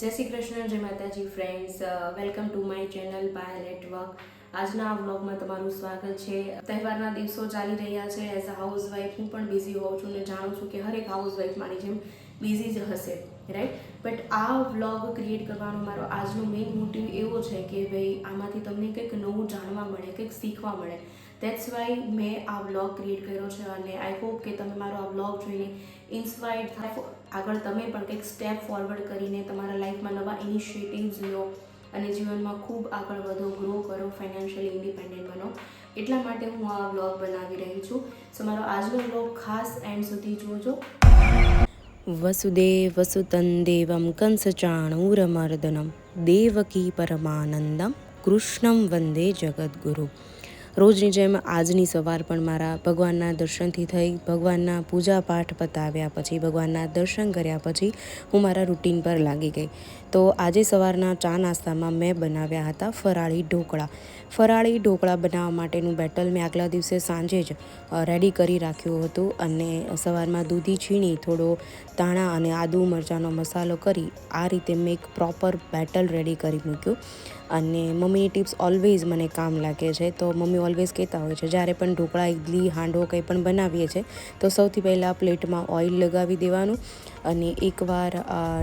જય શ્રી કૃષ્ણ, જય માતાજી friends welcome to my channel Payal network આજના આ વ્લોગમાં તમારું સ્વાગત છે. તહેવારના દિવસો ચાલી રહ્યા છે. એઝ અ હાઉસ વાઇફ હું પણ બિઝી હોઉં છું ને જાણું છું કે હરેક હાઉસ વાઇફ મારી જેમ બિઝી જ હશે રાઈટ બટ આ વ્લોગ ક્રિએટ કરવાનો મારો આજનો મેઇન મોટિવ એવો છે કે ભાઈ આમાંથી તમને કંઈક નવું જાણવા મળે, કંઈક શીખવા મળે. દેટ્સ વાય મેં આ વ્લોગ ક્રિએટ કર્યો છે અને આઈ હોપ કે તમે મારો આ વ્લોગ જોઈને ઇન્સ્પાયર્ડ થાય. આગળ તમે પણ કંઈક સ્ટેપ ફોરવર્ડ કરીને તમારા લાઈફમાં નવા ઇનિશિયેટિવ્સ લો અને જીવનમાં ખૂબ આગળ વધો ગ્રો કરો ફાઇનાન્શિયલી ઇન્ડિપેન્ડન્ટ બનો. એટલા માટે હું આ વ્લોગ બનાવી રહી છું. સો મારો આજનો વ્લોગ ખાસ એન્ડ સુધી જોજો. વસુદેવ વસુતં દેવં કંસચાણૂરમર્દનમ દેવકી પરમાનંદમ કૃષ્ણમ વંદે જગદગુરુ. રોજની જેમ આજની સવાર પણ મારા ભગવાનના દર્શનથી થઈ, ભગવાનના પૂજા પાઠ પતાવ્યા પછી, ભગવાનના દર્શન કર્યા પછી હું મારા રૂટીન પર લાગી ગઈ. તો આજે સવારના ચા નાસ્તામાં મેં બનાવ્યા હતા ફરાળી ઢોકળા. ફરાળી ઢોકળા બનાવવા માટેનું બેટલ મેં આગલા દિવસે સાંજે જ રેડી કરી રાખ્યું હતું અને સવારમાં દૂધી છીણી, થોડો ધાણા અને આદુ મરચાંનો મસાલો કરી આ રીતે મેં એક પ્રોપર બેટલ રેડી કરી મૂક્યું. અને મમ્મીની ટિપ્સ ઓલવેઝ મને કામ લાગે છે, તો મમ્મી ઓલવેઝ કહેતા હોય છે, જ્યારે પણ ઢોકળા ઇડલી હાંડો કંઈ પણ બનાવીએ છીએ તો સૌથી પહેલાં પ્લેટમાં ઓઇલ લગાવી દેવાનું અને એકવાર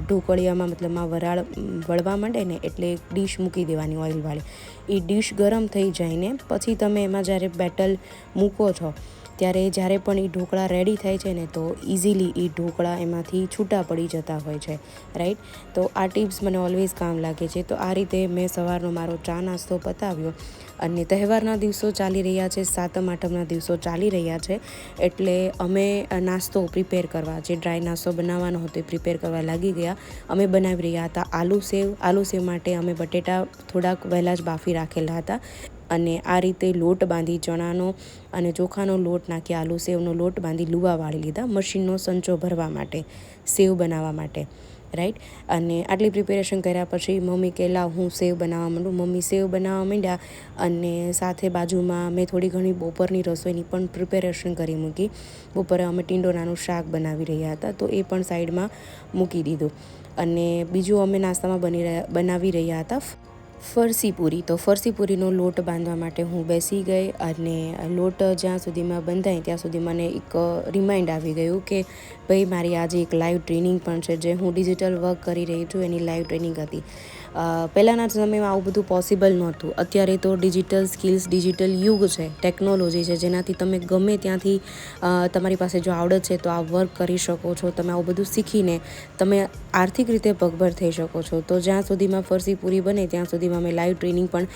ઢોકળિયામાં મતલબમાં વરાળ વળવા માંડે ને એટલે એક ડીશ મૂકી દેવાની ઓઇલવાળી. એ ડીશ ગરમ થઈ જાય ને પછી તમે એમાં જ્યારે બેટલ મૂકો છો ત્યારે જ્યારે પણ એ ઢોકળા રેડી થાય છે ને, તો ઇઝીલી એ ઢોકળા એમાંથી છૂટા પડી જતા હોય છે રાઈટ તો આ ટિપ્સ મને ઓલવેઝ કામ લાગે છે. તો આ રીતે મેં સવારનો મારો ચા નાસ્તો પતાવ્યો અને તહેવારના દિવસો ચાલી રહ્યા છે, સાતમ, આઠમના દિવસો ચાલી રહ્યા છે, એટલે અમે નાસ્તો પ્રિપેર કરવા, જે ડ્રાય નાસ્તો બનાવવાનો હતો એ પ્રિપેર કરવા લાગી ગયા. અમે બનાવી રહ્યા હતા આલુ સેવ. આલુ સેવ માટે અમે બટેટા થોડાક વહેલા જ બાફી રાખેલા હતા. અને આ રીતે લોટ બાંધી ચણાનો અને ચોખાનો લોટ નાખી, આલુ સેવનો લોટ બાંધી લુવા વાળી લીધા મશીનનો સંચો ભરવા માટે, સેવ બનાવવા માટે રાઈટ અને આટલી પ્રિપેરેશન કર્યા પછી મમ્મી કે હું સેવ બનાવવા માંડું. મમ્મી સેવ બનાવવા માંડ્યા અને સાથે બાજુમાં મેં થોડી ઘણી બપોરની રસોઈની પણ પ્રિપેરેશન કરી મૂકી. બપોરે અમે ટીંડોરાનું શાક બનાવી રહ્યા હતા, તો એ પણ સાઈડમાં મૂકી દીધું. અને બીજું અમે નાસ્તામાં બની રહ્યા, બનાવી રહ્યા હતા. ફરસી પૂરી તો ફરસી પૂરીનો લોટ બાંધવા માટે હું બેસી ગઈ અને લોટ જ્યાં સુધીમાં બંધાય ત્યાં સુધી મને એક રિમાઇન્ડ આવી ગયું કે ભાઈ મારી આજે એક લાઈવ ટ્રેનિંગ પણ છે જે હું ડિજિટલ વર્ક કરી રહી છું. એની લાઈવ ટ્રેનિંગ હતી. પહેલાંના સમયમાં આવું બધું પોસિબલ નહોતું. અત્યારે તો ડિજિટલ સ્કિલ્સ ડિજિટલ યુગ છે ટેકનોલોજી છે, જેનાથી તમે ગમે ત્યાંથી તમારી પાસે જો આવડત છે તો આ વર્ક કરી શકો છો, તમે આવું બધું શીખીને તમે આર્થિક રીતે પગભર થઈ શકો છો. તો જ્યાં સુધીમાં ફરસી પૂરી બને, ત્યાં સુધીમાં મેં લાઈવ ટ્રેનિંગ પણ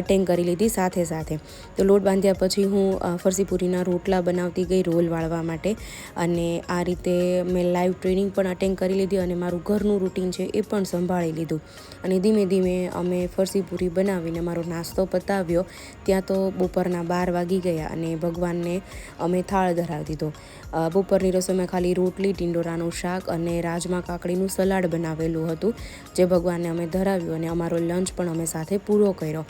અટેન્ડ કરી લીધી સાથે સાથે. તો લોટ બાંધ્યા પછી હું ફરસી પૂરીના રોટલા બનાવતી ગઈ રોલ વાળવા માટે. અને આ રીતે મેં લાઈવ ટ્રેનિંગ પણ અટેન્ડ કરી લીધી અને મારું ઘરનું રૂટીન છે એ પણ સંભાળી લીધું. અને ધીમે ધીમે અમે ફરસી પૂરી બનાવીને મારો નાસ્તો પતાવ્યો. ત્યાં તો બપોરના બાર વાગી ગયા અને ભગવાનને અમે થાળ ધરાવી દીધો. બપોરની રસોઈમાં ખાલી રોટલી, ટીંડોરાનું શાક અને રાજમા કાકડીનું સલાડ બનાવેલું હતું, જે ભગવાનને અમે ધરાવ્યું અને અમારો લંચ પણ અમે સાથે પૂરો કર્યો.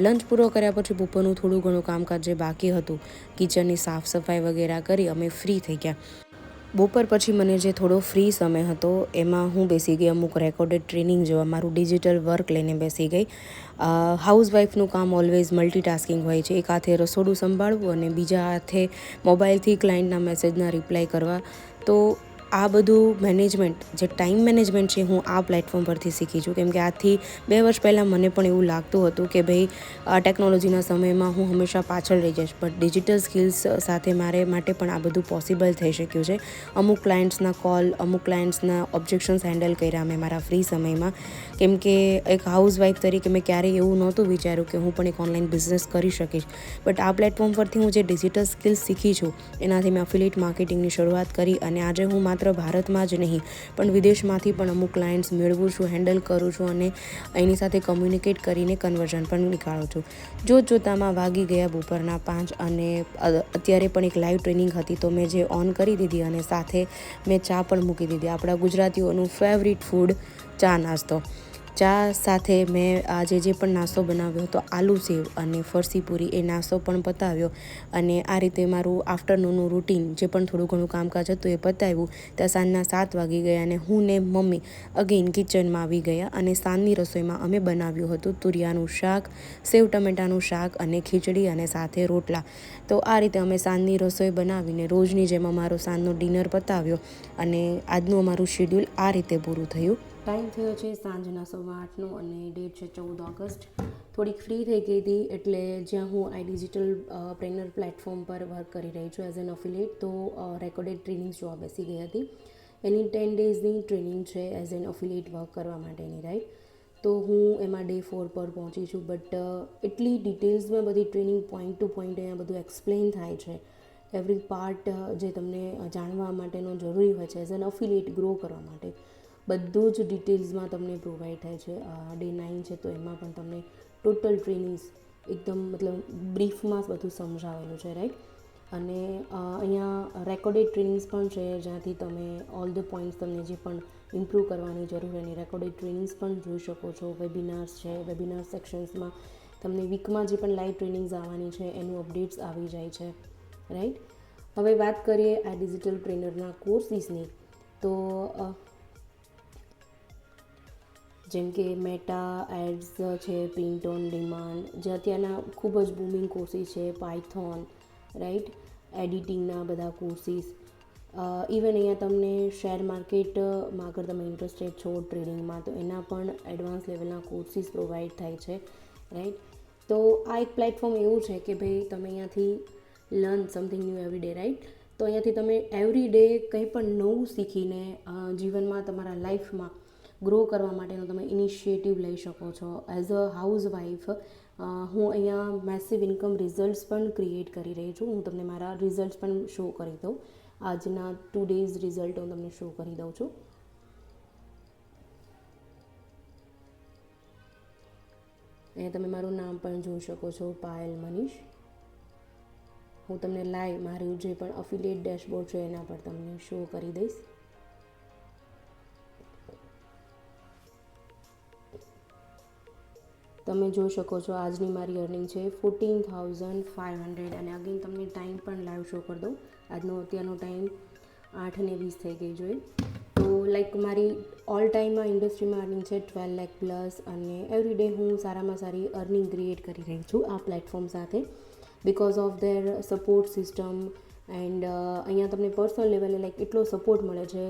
લંચ પૂરો કર્યા પછી બપોરનું થોડું ઘણું કામકાજ જે બાકી હતું, કિચનની સાફ સફાઈ વગેરે કરી અમે ફ્રી થઈ ગયા. બપોર પછી મને જે થોડો ફ્રી સમય હતો, એમાં હું બેસી ગઈ અમુક રેકોર્ડેડ ટ્રેનિંગ જોવા, મારું ડિજિટલ વર્ક લઈને બેસી ગઈ. હાઉસવાઈફનું કામ ઓલવેઝ મલ્ટીટાસ્કિંગ હોય છે, એક હાથે રસોડું સંભાળવું અને બીજા હાથે મોબાઈલથી ક્લાયન્ટના મેસેજના રિપ્લાય કરવા. તો આ બધું મેનેજમેન્ટ જે ટાઈમ મેનેજમેન્ટ છે, હું આ પ્લેટફોર્મ પરથી શીખી છું. કેમ કે આજથી બે વર્ષ પહેલાં મને પણ એવું લાગતું હતું કે ભાઈ આ ટેકનોલોજીના સમયમાં હું હંમેશા પાછળ રહી જઈશ. બટ ડિજિટલ સ્કિલ્સ સાથે મારે, માટે પણ આ બધું પોસિબલ થઈ શક્યું છે. અમુક ક્લાયન્ટ્સના કોલ અમુક ક્લાયન્ટ્સના ઓબ્જેક્શન્સ હેન્ડલ કર્યા મેં મારા ફ્રી સમયમાં. કેમ કે એક હાઉસવાઈફ તરીકે મેં ક્યારેય એવું નહોતું વિચાર્યું કે હું પણ એક ઓનલાઈન બિઝનેસ કરી શકીશ. બટ આ પ્લેટફોર્મ પરથી હું જે ડિજિટલ સ્કિલ્સ શીખી છું, એનાથી મેં અફિલિએટ માર્કેટિંગની શરૂઆત કરી અને આજે હું માત્ર ભારતમાં જ નહીં, પણ વિદેશમાંથી પણ અમુક ક્લાયન્ટ્સ મેળવું છું હેન્ડલ કરું છું અને એની સાથે કમ્યુનિકેટ કરીને કન્વર્ઝન પણ નીકાળું છું. જોત જોતામાં વાગી ગયા બપોરના પાંચ અને અત્યારે પણ એક લાઈવ ટ્રેનિંગ હતી તો મેં જે ઓન કરી દીધી અને સાથે મેં ચા પણ મૂકી દીધી. આપણા ગુજરાતીઓનું ફેવરિટ ફૂડ ચા નાસ્તો. ચા સાથે મેં આજે જે પણ નાસ્તો બનાવ્યો હતો, આલુ સેવ અને ફરસી પૂરી, એ નાસ્તો પણ પતાવ્યો. અને આ રીતે મારું આફ્ટરનૂનનું રૂટીન જે પણ થોડું ઘણું કામકાજ હતું એ પતાવ્યું. ત્યાં સાંજના સાત વાગી ગયા અને હું ને મમ્મી અગેન કિચનમાં આવી ગયા અને સાંજની રસોઈમાં અમે બનાવ્યું હતું તુરિયાનું શાક, સેવ ટમેટાનું શાક અને ખીચડી અને સાથે રોટલા. તો આ રીતે અમે સાંજની રસોઈ બનાવીને રોજની જેમ અમારો સાંજનો ડિનર પતાવ્યો અને આજનું અમારું શેડ્યુલ આ રીતે પૂરું થયું. ટાઈમ થયો છે સાંજના સવા આઠનો અને ડેટ છે ચૌદ ઓગસ્ટ. થોડીક ફ્રી થઈ ગઈ હતી એટલે જ્યાં હું આઈ ડિજિટલ પ્રેનર પ્લેટફોર્મ પર વર્ક કરી રહી છું એઝ એન અફિલેટ તો રેકોર્ડેડ ટ્રેનિંગ જોવા બેસી ગઈ હતી. એની ટેન ડેઝની ટ્રેનિંગ છે એઝ એન અફિલેટ વર્ક કરવા માટેની રાઈટ તો હું એમાં ડે ફોર પર પહોંચી છું બટ એટલી ડિટેલ્સમાં બધી ટ્રેનિંગ પોઈન્ટ ટુ પોઈન્ટ અહીંયા બધું એક્સપ્લેન થાય છે. એવરી પાર્ટ જે તમને જાણવા માટેનો જરૂરી હોય છે એઝ એન અફિલિએટ ગ્રો કરવા માટે. બધું જ ડિટેલ્સમાં તમને પ્રોવાઈડ થાય છે. ડે નાઇન છે તો એમાં પણ તમને ટોટલ ટ્રેનિંગ્સ એકદમ મતલબ બ્રીફમાં બધું સમજાવેલું છે રાઈટ અને અહીંયા રેકોર્ડેડ ટ્રેનિંગ્સ પણ છે, જ્યાંથી તમે ઓલ ધ પોઈન્ટ્સ તમને જે પણ ઇમ્પ્રૂવ કરવાની જરૂર એની રેકોર્ડેડ ટ્રેનિંગ્સ પણ જોઈ શકો છો. વેબિનાર્સ છે વેબિનાર સેક્શન્સમાં તમને વીકમાં જે પણ લાઈવ ટ્રેનિંગ્સ આવવાની છે, એનું અપડેટ્સ આવી જાય છે રાઈટ હવે વાત કરીએ આ ડિજિટલ ટ્રેનરના કોર્સિસની તો જેમ કે મેટા એડ્સ છે પ્રિન્ટ ઓન ડિમાન્ડ જે અત્યારના ખૂબ જ બૂમિંગ કોર્સિસ છે પાયથોન રાઈટ એડિટિંગના બધા કોર્સિસ ઇવન અહીંયા તમને શેર માર્કેટમાં અગર તમે ઇન્ટરેસ્ટેડ છો ટ્રેડિંગમાં તો એના પણ એડવાન્સ લેવલના કોર્સિસ પ્રોવાઈડ થાય છે રાઈટ તો આ એક પ્લેટફોર્મ એવું છે કે ભાઈ તમે અહીંયાથી learn something new every day right તો અહીંયાથી તમે એવરી ડે કંઈ પણ નવું શીખીને જીવનમાં તમારા લાઈફમાં ગ્રો કરવા માટેનો તમે ઇનિશિયેટિવ લઈ શકો છો. એઝ અ હાઉસ વાઈફ હું અહીંયા મેસિવ ઇન્કમ રિઝલ્ટ્સ પણ ક્રિએટ કરી રહી છું. હું તમને મારા રિઝલ્ટ્સ પણ શો કરી દઉં. આજના ટુ ડેઝ રિઝલ્ટ હું તમને શો કરી દઉં છું. અહીંયા તમે મારું નામ પણ જોઈ શકો છો, પાયલ મનીષ. હું તમને લાઈવ, મારું જે પણ અફિલિયેટ ડેશબોર્ડ છે એના પર તમને શો કરી દઈશ. તમે જોઈ શકો છો આજની મારી અર્નિંગ છે ફોર્ટીન થાઉઝન્ડ ફાઇવ હંડ્રેડ અને અગેન તમને ટાઈમ પણ લાઈવ શો કરી દઉં. આજનો અત્યારનો ટાઈમ આઠ ને વીસ થઈ ગઈ જોઈએ તો લાઈક મારી ઓલ ટાઈમમાં ઇન્ડસ્ટ્રીમાં અર્નિંગ છે ટ્વેલ્વ લેખ પ્લસ અને એવરી ડે હું સારામાં સારી અર્નિંગ ક્રિએટ કરી રહી છું આ પ્લેટફોર્મ સાથે. Because of their support system and અહીંયા તમને પર્સનલ લેવલે લાઈક એટલો સપોર્ટ મળે છે.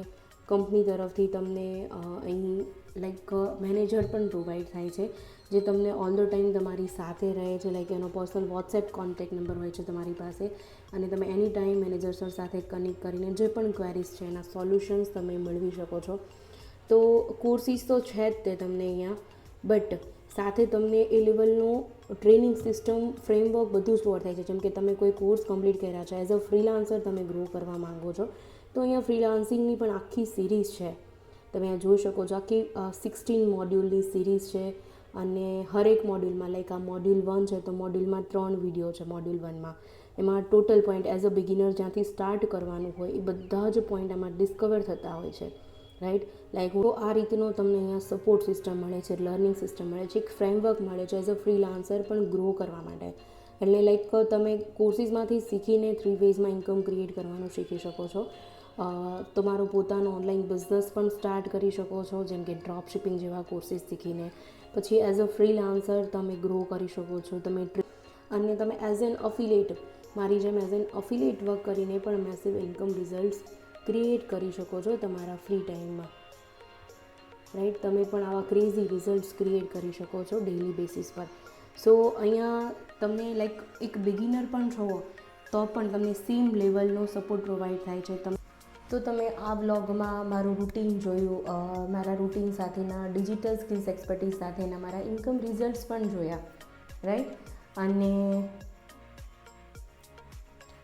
કંપની તરફથી તમને અહીં લાઈક મેનેજર પણ પ્રોવાઈડ થાય છે. જે તમને ઓલ ધ ટાઈમ તમારી સાથે રહે છે લાઈક એનો પર્સનલ વોટ્સએપ કોન્ટેક્ટ નંબર હોય છે તમારી પાસે અને તમે એની ટાઈમ મેનેજર સર સાથે કનેક્ટ કરીને જે પણ ક્વેરીઝ છે, એના સોલ્યુશન્સ તમે મેળવી શકો છો. તો કોર્સિસ તો છે જ તે તમને અહીંયા બટ સાથે તમને એ લેવલનું ટ્રેનિંગ સિસ્ટમ ફ્રેમવર્ક બધું પ્રોવાઈડ થાય છે. જેમ કે તમે કોઈ કોર્સ કમ્પ્લીટ કર્યા છે એઝ અ ફ્રીલાન્સર તમે ગ્રો કરવા માંગો છો, તો અહીંયા ફ્રીલાન્સિંગની પણ આખી સિરીઝ છે. તમે અહીંયા જોઈ શકો છો આખી સિક્સટીન મોડ્યુલની સિરીઝ છે. અને હરેક મોડ્યુલમાં લાઈક આ મોડ્યુલ વન છે તો મોડ્યુલમાં ત્રણ વીડિયો છે મોડ્યુલ વનમાં. એમાં total point as a beginner જ્યાંથી સ્ટાર્ટ કરવાનું હોય, એ બધા જ પોઈન્ટ આમાં ડિસ્કવર થતા હોય છે રાઈટ લાઈક હું આ રીતનો તમને અહીંયા સપોર્ટ સિસ્ટમ મળે છે લર્નિંગ સિસ્ટમ મળે છે, એક ફ્રેમવર્ક મળે છે એઝ અ ફ્રીલાન્સર પણ ગ્રો કરવા માટે. એટલે લાઈક તમે કોર્સિસમાંથી શીખીને થ્રી વેઝમાં ઇન્કમ ક્રિએટ કરવાનું શીખી શકો છો. તમારો પોતાનો ઓનલાઈન બિઝનેસ પણ સ્ટાર્ટ કરી શકો છો, જેમ કે ડ્રોપ શિપિંગ જેવા કોર્સીસ શીખીને. પછી એઝ અ ફ્રીલાન્સર તમે ગ્રો કરી શકો છો, તમે અને તમે એઝ એન અફિલેટ મારી જેમ એઝ એન અફિલેટ વર્ક કરીને પણ મેસિવ ઇન્કમ રિઝલ્ટ્સ ક્રિએટ કરી શકો છો તમારા ફ્રી ટાઈમમાં રાઈટ તમે પણ આવા ક્રેઝી રિઝલ્ટ્સ ક્રિએટ કરી શકો છો ડેઇલી બેસિસ પર. સો અહીંયા તમને લાઈક એક બિગિનર પણ છો, તો પણ તમને સેમ લેવલનો સપોર્ટ પ્રોવાઈડ થાય છે. તમે તો તમે આ બ્લોગમાં મારું રૂટીન જોયું મારા રૂટીન સાથેના ડિજિટલ સ્કિલ્સ એક્સપર્ટીસ સાથેના મારા ઇન્કમ રિઝલ્ટ્સ પણ જોયા રાઈટ અને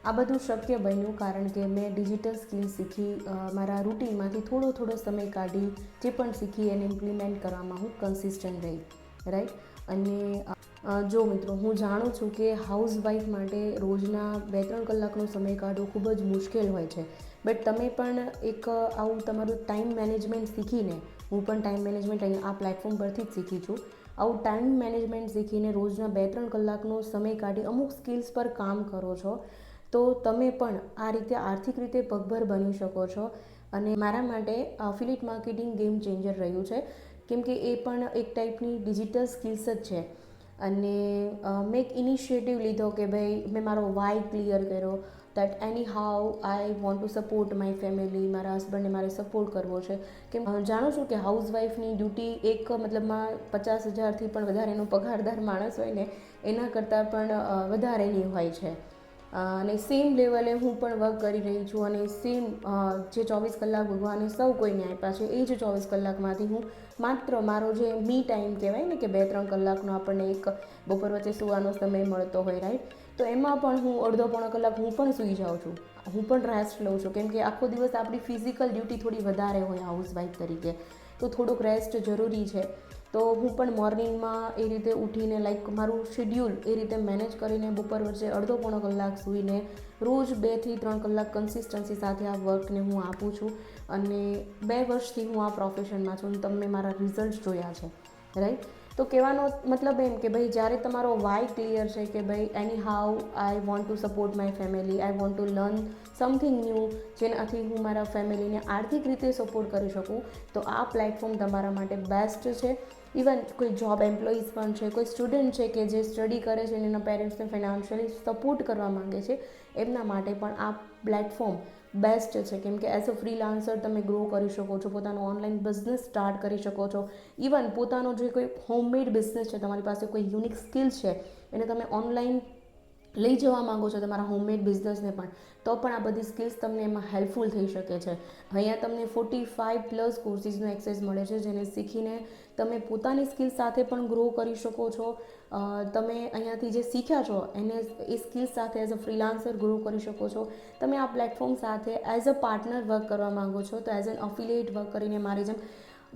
આ બધું શક્ય બન્યું કારણ કે મેં ડિજિટલ સ્કિલ શીખી મારા રૂટીનમાંથી થોડો થોડો સમય કાઢી, જે પણ શીખી એને ઇમ્પ્લિમેન્ટ કરવામાં હું કન્સિસ્ટન્ટ રહી રાઈટ અને જો મિત્રો, હું જાણું છું કે હાઉસ વાઈફ માટે રોજના બે ત્રણ કલાકનો સમય કાઢવો ખૂબ જ મુશ્કેલ હોય છે. બટ તમે પણ એક આવું તમારું ટાઈમ મેનેજમેન્ટ શીખીને, હું પણ ટાઈમ મેનેજમેન્ટ અહીં આ પ્લેટફોર્મ પરથી જ શીખી છું. આવું ટાઈમ મેનેજમેન્ટ શીખીને રોજના બે ત્રણ કલાકનો સમય કાઢી અમુક સ્કિલ્સ પર કામ કરો છો, તો તમે પણ આ રીતે આર્થિક રીતે પગભર બની શકો છો. અને મારા માટે અફિલિએટ માર્કેટિંગ ગેમ ચેન્જર રહ્યું છે. કેમ કે એ પણ એક ટાઈપની ડિજિટલ સ્કિલ્સ જ છે. અને મેં એક ઇનિશિયેટિવ લીધો કે ભાઈ, મેં મારો વાય ક્લિયર કર્યો that anyhow I want to support my family મારા હસબન્ડને મારે સપોર્ટ કરવો છે. કેમ જાણું છું કે હાઉસવાઈફની ડ્યુટી એક, મતલબમાં પચાસ હજારથી પણ વધારે એનો પગારદાર માણસ હોય ને, એના કરતાં પણ વધારેની હોય છે. અને સેમ લેવલે હું પણ વર્ક કરી રહી છું અને સેમ જે ચોવીસ કલાક ભગવાને સૌ કોઈને આપ્યા છે, એ જ ચોવીસ કલાકમાંથી હું માત્ર મારો જે મી ટાઈમ કહેવાય ને કે બે ત્રણ કલાકનો આપણને એક બપોર વચ્ચે સુવાનો સમય મળતો હોય રાઈટ તો એમાં પણ હું અડધો પોણો કલાક હું પણ સૂઈ જાઉં છું. હું પણ રેસ્ટ લઉં છું. કેમ કે આખો દિવસ આપણી ફિઝિકલ ડ્યુટી થોડી વધારે હોય હાઉસવાઈફ તરીકે. તો થોડુંક રેસ્ટ જરૂરી છે. તો હું પણ મોર્નિંગમાં એ રીતે ઉઠીને લાઈક મારું શેડ્યુલ એ રીતે મેનેજ કરીને બપોર વચ્ચે અડધો પોણો કલાક સૂઈને રોજ બેથી ત્રણ કલાક કન્સિસ્ટન્સી સાથે આ વર્કને હું આપું છું. અને બે વર્ષથી હું આ પ્રોફેશનમાં છું અને તમે મારા રિઝલ્ટ જોયા છે. રાઈટ તો કહેવાનો મતલબ એમ કે ભાઈ જ્યારે તમારો વાય ક્લિયર છે કે ભાઈ anyhow I want to support my family I want to learn something new જેનાથી હું મારા ફેમિલીને આર્થિક રીતે સપોર્ટ કરી શકું, તો આ પ્લેટફોર્મ તમારા માટે બેસ્ટ છે. ઇવન કોઈ જોબ એમ્પ્લોઈઝ પણ છે, કોઈ સ્ટુડન્ટ છે કે જે સ્ટડી કરે છે અને એના પેરેન્ટ્સને ફાઇનાન્શિયલી સપોર્ટ કરવા માંગે છે, એમના માટે પણ આ પ્લેટફોર્મ બેસ્ટ છે. કેમ કે એઝ અ ફ્રીલાન્સર તમે ગ્રો કરી શકો છો, પોતાનો ઓનલાઈન બિઝનેસ સ્ટાર્ટ કરી શકો છો. ઇવન પોતાનો જે કોઈ હોમમેડ બિઝનેસ છે, તમારી પાસે કોઈ યુનિક સ્કિલ છે, એને તમે ઓનલાઈન લઈ જવા માંગો છો તમારા હોમમેડ બિઝનેસને પણ, તો પણ આ બધી સ્કિલ્સ તમને એમાં હેલ્પફુલ થઈ શકે છે. અહીંયા તમને ફોર્ટી ફાઇવ પ્લસ કોર્સિસનો એક્સેસ મળે છે, જેને શીખીને તમે પોતાની સ્કિલ સાથે પણ ગ્રો કરી શકો છો. તમે અહીંયાથી જે શીખ્યા છો, એને એ સ્કિલ્સ સાથે એઝ અ ફ્રીલાન્સર ગ્રો કરી શકો છો. તમે આ પ્લેટફોર્મ સાથે એઝ અ પાર્ટનર વર્ક કરવા માંગો છો, તો એઝ એન અફિલિએટ વર્ક કરીને મારી જેમ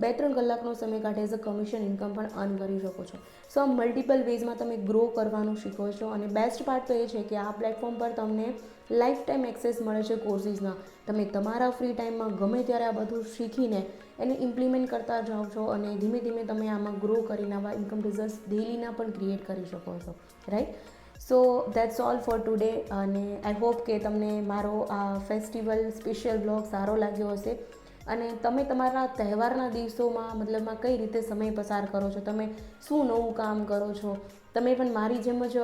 બે ત્રણ કલાકનો સમય કાઢે એઝ અ કમિશન ઇન્કમ પણ અર્ન કરી શકો છો. સો આ મલ્ટિપલ વેઝમાં તમે ગ્રો કરવાનું શીખો છો અને બેસ્ટ પાર્ટ તો એ છે કે આ પ્લેટફોર્મ પર તમને લાઈફ ટાઈમ એક્સેસ મળે છે કોર્સીસના તમે તમારા ફ્રી ટાઈમમાં ગમે ત્યારે આ બધું શીખીને એને ઇમ્પ્લિમેન્ટ કરતા જાઓ છો અને ધીમે ધીમે તમે આમાં ગ્રો કરીને આવા ઇન્કમ રિઝલ્ટ ડેલીના પણ ક્રિએટ કરી શકો છો. Right so that's all for today અને આઈ હોપ કે તમને મારો આ ફેસ્ટિવલ સ્પેશિયલ બ્લોગ સારો લાગ્યો હશે. અને તમે તમારા તહેવારના દિવસોમાં મતલબમાં કઈ રીતે સમય પસાર કરો છો? તમે શું નવું કામ કરો છો? તમે પણ મારી જેમ જ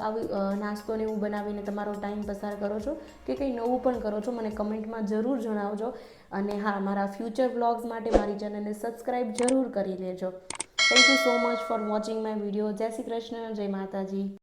આવી અ, નાસ્તો ને એવું બનાવીને તમારો ટાઈમ પસાર કરો છો? કે કંઈ નવું પણ કરો છો? મને કમેન્ટમાં જરૂર જણાવજો. અને હા મારા ફ્યુચર વ્લોગ્સ માટે મારી ચેનલને સબસ્ક્રાઈબ જરૂર કરી લેજો. Thank you so much for watching my video જય શ્રી કૃષ્ણ. જય માતાજી.